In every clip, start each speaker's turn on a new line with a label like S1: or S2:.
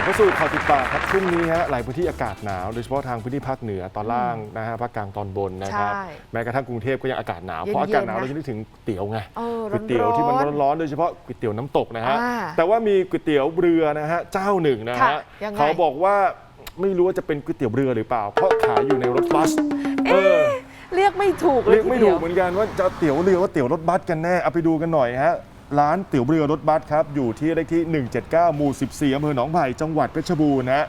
S1: ลับเข้าสู่ข่าวติดปากครับช่วงนี้ฮะหลายพื้นที่อากาศหนาวโดยเฉพาะทางพื้นที่ภาคเหนือตอนล่างนะฮะภาคกลางตอนบนนะครับ
S2: ใช่
S1: แม้กระทั่งกรุงเทพก็ยังอากาศหนาว
S2: เย็นๆ
S1: เพราะอากาศหนาว
S2: นะ
S1: เราจะนึกถึงก๋วยเตี๋ยวไง
S2: เออ
S1: ก๋วยเตี๋ยวที่มัน
S2: ร้อนๆ
S1: ร้อนๆโดยเฉพาะก๋วยเตี๋ยวน้ำตกนะฮะ
S2: อ่า
S1: แต่ว่ามีก๋วยเตี๋ยวเรือนะฮะเจ้าหนึ่งนะ
S2: ค่ะ
S1: ฮะ
S2: ยังไง
S1: เขาบอกว่าไม่รู้ว่าจะเป็นก๋วยเตี๋ยวเรือหรือเปล่า เพราะขายอยู่ในรถบัสเออ
S2: เรียกไม่ถูกเลย
S1: เรียกไม่
S2: ที
S1: ถู
S2: ดี
S1: ก
S2: ว
S1: เหมือนกันว่าจะเตี๋ยวเรือว่าเตี๋ยวรถบัสกันแน่เอาไปดูกันหน่อยฮะ ร้านเตี๋ยวเรือรถบัสครับ อยู่ที่เลขที่ 179 หมู่ 14อำเภอหนองไผ่จังหวัดเพชรบูรณ์นะฮะ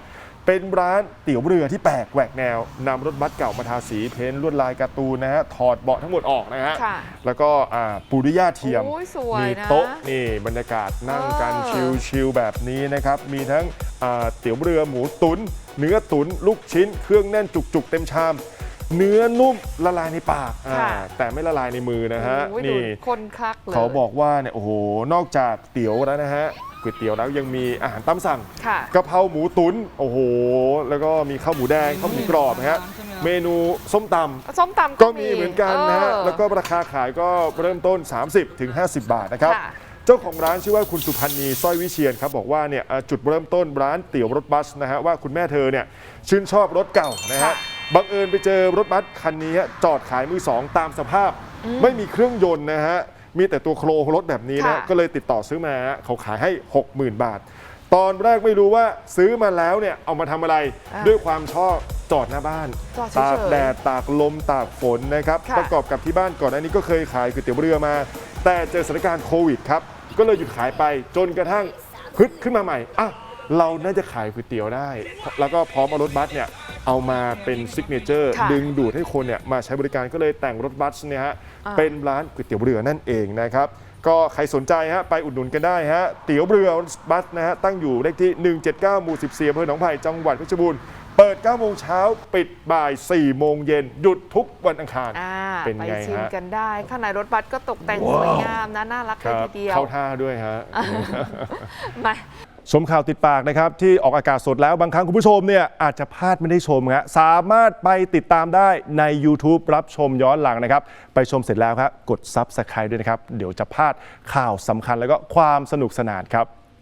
S1: เป็นร้านเตี๋ยวเรือที่แปลกแหวกแนวนำรถบัสเก่ามาทาสีเพ้นท์ลวดลายการ์ตูนนะฮะถอดเบาะทั้งหมดออกนะฮะ
S2: ค่ะ
S1: แล้วก็อ่าปูริยาเทียม
S2: โอ้ยสวย
S1: มี
S2: นะ
S1: โต๊ะนี่บรรยากาศนั่งกัน
S2: เอ
S1: ชิล
S2: อ
S1: ชิลๆแบบนี้นะครับ มีทั้งอ่าเตี๋ยวเรือหมูตุนเนื้อตุนลูกชิ้น เครื่องแน่นจุกๆเต็มชาม เนื้อนุ่มละลายในปากอ่า
S2: ค่ะ
S1: แต่ไม่ละลายในมือนะฮะ
S2: โอ้ยดู
S1: นี่
S2: คนคักเลย
S1: เขาบอกว่าเนี่ยโอ้โห นอกจากเตี๋ยวแล้วนะฮะก๋วยเตี๋ยวแล้วยังมีอาหารตามสั่ง
S2: ค่ะ
S1: กะเพราหมูตุนโอ้โห แล้วก็มีข้าวหมูแดงข้าวหมูกรอบนะฮะเมนูส้มตำ
S2: ส้มตำ
S1: ก็มีเหมือนกันนะฮะ
S2: เออ
S1: แล้วก็ราคาขายก็เริ่มต้น30ถึง50 บาทนะครับ
S2: ค่ะ
S1: เจ้าของร้านชื่อว่าคุณสุพันธ์นีสร้อยวิเชียนครับบอกว่าเนี่ยอ่าจุดเริ่มต้นร้านเตี๋ยวรถบัสนะฮะว่าคุณแม่เธอเนี่ยชื่นชอบรถเก่านะฮะ
S2: ค่ะ
S1: บังเอิญไปเจอรถบัสคันนี้ฮะจอดขายมือสองตามสภาพ ไม่มีเครื่องยนต์นะฮะ มีแต่ตัวโครงรถแบบนี้นะ
S2: ค่ะ
S1: ก็เลยติดต่อซื้อมาฮะเขาขายให้ 60,000 บาท ตอนแรกไม่รู้ว่าซื้อมาแล้วเนี่ยเอามาทำอะไร
S2: อ่า
S1: ด้วยความชอบจอดหน้าบ้าน
S2: จอดเฉยๆ
S1: ตากแดดตากลมตากฝนนะครับ
S2: ค่ะ
S1: ประกอบกับที่บ้านก่อนหน้านี้ก็เคยขายก๋วยเตี๋ยวเรือมา แต่เจอสถานการณ์โควิดครับ ก็เลยหยุดขายไปจนกระทั่งฮึดขึ้นมาใหม่อะเราน่าจะขายก๋วยเตี๋ยวได้ แล้วก็พร้อมเอารถบัสเนี่ย เอามาเป็นซิกเนเจอร์
S2: ค่ะ
S1: ดึงดูดให้คนเนี่ยมาใช้บริการก็เลยแต่งรถบัสเนี่ยฮะ
S2: อ่า
S1: เป็นร้านก๋วยเตี๋ยวเรือนั่นเองนะครับ ก็ใครสนใจฮะไปอุดหนุนกันได้ฮะเตี๋ยวเรือบัสนะฮะตั้งอยู่เลขที่ 179 หมู่ 14อำเภอหนองไผ่จังหวัดเพชรบูรณ์เปิด 9 โมงเช้าปิดบ่าย 4 โมงเย็นหยุดทุกวันอังคาร
S2: อ่า
S1: เป็น
S2: ไป
S1: ไง
S2: ชิม
S1: ฮะ
S2: กันได้ ข้างในรถบัสก็ตกแต่งสวยงามนะ น่ารัก
S1: ค
S2: เลย
S1: รับ
S2: ทีเดียว
S1: เข้าท่าด้วยฮะ
S2: มา
S1: ชมข่าวติดปากนะครับ ที่ออกอากาศสดแล้วบางครั้งคุณผู้ชมเนี่ยอาจจะพลาดไม่ได้ชมฮะสามารถไปติดตามได้ใน YouTube รับชมย้อนหลังนะครับ ไปชมเสร็จแล้วครับกดซับสไคร b e ด้วยนะครับ เดี๋ยวจะพลาดข่าวสำคัญแล้วก็ความสนุกสนานครับ